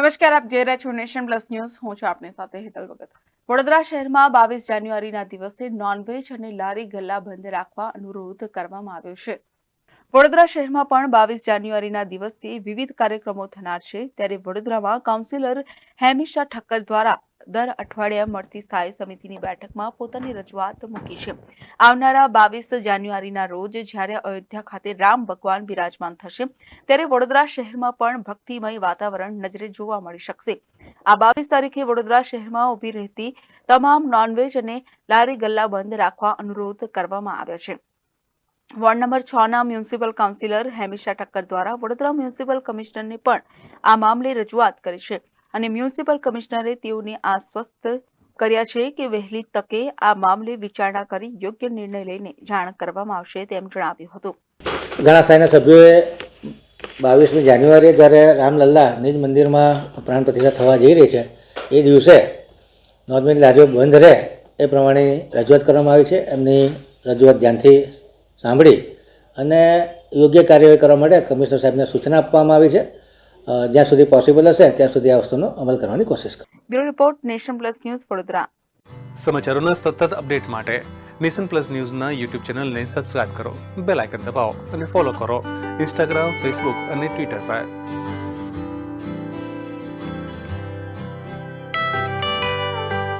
નમસ્કાર, આપ જોઈ રહ્યા છો નેશન પ્લસ ન્યૂઝ. હું છું આપની સાથે હેતલ ભગત. વડોદરા શહેરમાં બાવીસ જાન્યુઆરીના દિવસે નોનવેજ અને લારી ગલ્લા બંધ રાખવા અનુરોધ કરવામાં આવ્યો છે. વડોદરા શહેરમાં પણ બાવીસ જાન્યુઆરીના દિવસે વિવિધ કાર્યક્રમો થનાર છે. ત્યારે વડોદરામાં કાઉન્સિલર હેમિશા ઠક્કર દ્વારા દર અઠવાડિયે મળતી સ્થાયી સમિતિની બેઠકમાં પોતાની રજૂઆત મૂકી છે. આવનારા બાવીસ જાન્યુઆરીના રોજ જ્યારે અયોધ્યા ખાતે રામ ભગવાન બિરાજમાન થશે, ત્યારે વડોદરા શહેરમાં પણ ભક્તિમય વાતાવરણ નજરે જોવા મળી શકશે. આ બાવીસ તારીખે વડોદરા શહેરમાં ઊભી રહેતી તમામ નોનવેજ અને લારી ગલ્લા બંધ રાખવા અનુરોધ કરવામાં આવ્યો છે. વોર્ડ નંબર છ ના મ્યુનિસિપલ કાઉન્સિલર હેમિશા ઠક્કર દ્વારા વડોદરા મ્યુનિસિપલ કમિશનરને પણ આ મામલે રજૂઆત કરી છે. અને મ્યુનિસિપલ કમિશનરે તેઓને આશ્વસ્ત કર્યા છે કે વહેલી તકે આ મામલે વિચારણા કરી યોગ્ય નિર્ણય લઈને જાણ કરવામાં આવશે તેમ જણાવ્યું હતું. ઘણા સાયના સભ્યોએ બાવીસમી જાન્યુઆરીએ જ્યારે રામલલ્લા નિજ મંદિરમાં પ્રાણ પ્રતિષ્ઠા થવા જઈ રહી છે, એ દિવસે નોર્મલ લારીઓ બંધ રહે એ પ્રમાણે રજૂઆત કરવામાં આવી છે. એમની રજૂઆત ધ્યાનથી સાંભળી અને યોગ્ય કાર્યવાહી કરવા માટે કમિશનર સાહેબને સૂચના આપવામાં આવી છે. જ્યાં સુધી પોસિબલ હશે ત્યાં સુધી આ વસ્તુનો અમલ કરવાની કોશિશ કરો. Bureau report nation plus news Vadodara. સમાચારોના સતત અપડેટ માટે નેશન પ્લસ ન્યૂઝના યુટ્યુબ ચેનલને સબસ્ક્રાઇબ કરો બેલ આઇકન દબાવો અને ફોલો કરો ઇન્સ્ટાગ્રામ ફેસબુક અને ટ્વિટર પર.